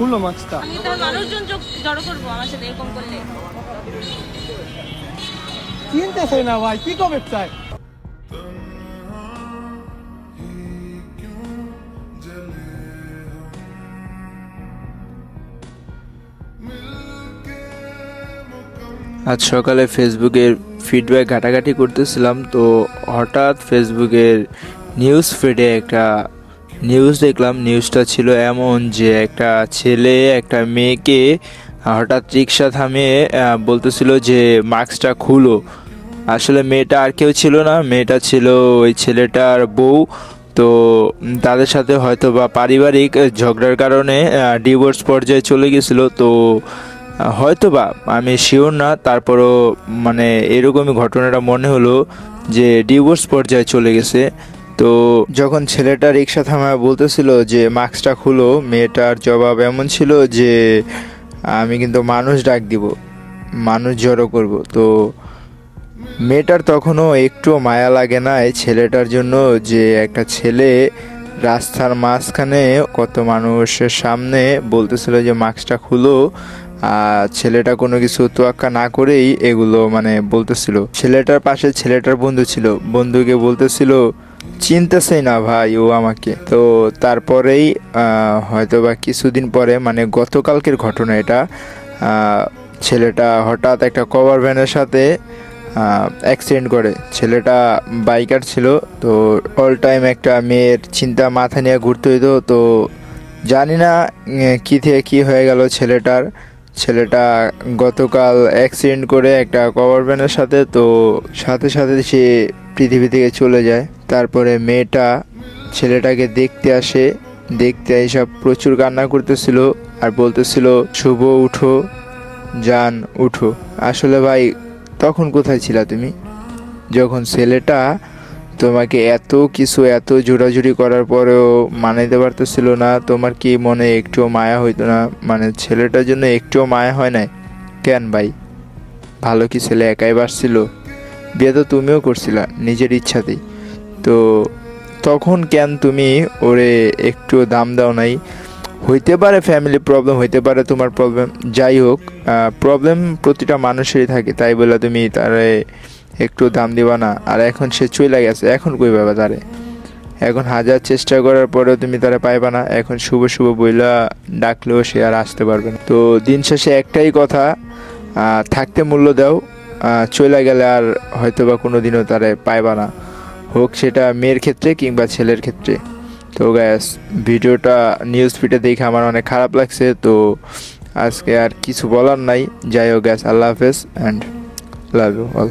খুললো মাস্কটা। আমি তার মানুষজন যোগ জড়ো করব আমার সাথে এরকম করলে। চিনতেছে না ভাই কি কবে চাই? আজ সকালে ফেসবুকের ফিডব্যাক ঘাটাঘাটি করতেছিলাম তো হঠাৎ ফেসবুকের নিউজ ফিডে একটা নিউজ দেখলাম নিউজটা ছিল এমন যে একটা ছেলে, একটা মেয়েকে হঠাৎ রিক্সা থামিয়ে বলতেছিল যে মাস্কটা খুলো। আসলে মেয়েটা আর কেউ ছিল না, মেয়েটা ছিল ওই ছেলেটার বউ। তো তাদের সাথে হয়তো বা পারিবারিক ঝগড়ার কারণে ডিভোর্স পর্যায়ে চলে গেছিল। তো হয়তো বা আমি শিওর না। তারপরও মানে এরকমই ঘটনাটা মনে হলো যে ডিভোর্স পর্যায়ে চলে গেছে। তো যখন ছেলেটা রিক্সা থামায় বলতেছিল যে, মাস্কটা খুলো মেয়েটার জবাব এমন ছিল যে, আমি কিন্তু মানুষ ডাক দিব, মানুষ জড়ো করব। তো মেয়েটার তখনও একটু মায়া লাগে না এই ছেলেটার জন্য যে, একটা ছেলে রাস্তার মাঝখানে কত মানুষের সামনে বলতেছিল যে, মাস্কটা খুলো আর ছেলেটা কোনো কিছু তোয়াক্কা না করেই এগুলো মানে বলতেছিল। ছেলেটার পাশে ছেলেটার বন্ধু ছিল। বন্ধুকে বলতেছিল চিনতেছেই না ভাই ও আমাকে। তো তারপরেই হয়তো বা কিছুদিন পরে মানে গতকালকের ঘটনা এটা ছেলেটা হঠাৎ একটা কভার ভ্যানের সাথে অ্যাক্সিডেন্ট করে। ছেলেটা বাইকার ছিল, তো অল টাইম একটা মেয়ের চিন্তা মাথা নিয়ে ঘুরতে হইতো, তো জানি না কী থেকে কী হয়ে গেল ছেলেটার। ছেলেটা গতকাল অ্যাক্সিডেন্ট করে একটা কভার ভ্যানের সাথে, তো সাথে সাথে সে পৃথিবী থেকে চলে যায়। তারপরে মেয়েটা ছেলেটাকে দেখতে আসে, দেখতে এসব প্রচুর কান্না করতেছিল আর বলতেছিল, শুভ উঠো যান উঠো। আসলে ভাই, তখন কোথায় ছিলা তুমি? যখন ছেলেটা তোমাকে এত কিছু, এত জোরাজুরি করার পরেও মানাইতে পারতেছিল না, তোমার কি মনে একটুও মায়া হইতো না? মানে ছেলেটার জন্য একটুও মায়া হয় নাই? কেন ভাই? ভালো কি ছেলে একাই বাসছিল? বিয়ে তো তুমিও করছিলা, নিজের ইচ্ছাতেই। তো তখন কেন তুমি ওরে একটু দাম দাও নাই? হইতে পারে ফ্যামিলি প্রবলেম হইতে পারে তোমার প্রবলেম যাই হোক প্রবলেম প্রতিটা মানুষেরই থাকে, তাই বলে তুমি তারে একটু দাম দিবা না। আর এখন সে চলে গেছে, এখন কই পাবা তারে? এখন হাজার চেষ্টা করার পরেও তুমি তারা পাইবা না, এখন শুভ শুভ বইলা ডাকলেও সে আর আসতে পারবে না। তো দিন শেষে একটাই কথা থাকতে মূল্য দাও চলে গেলে আর হয়তো বা কোনো দিনও তারে পাইবা না। হোক সেটা মেয়ের ক্ষেত্রে কিংবা ছেলের ক্ষেত্রে। তো গ্যাস ভিডিওটা নিউজ ফিডে দেখে আমার অনেক খারাপ লাগছে, তো আজকে আর কিছু বলার নাই। যাই হোক গ্যাস আল্লাহ হাফেজ অ্যান্ড লাভ ইউ অল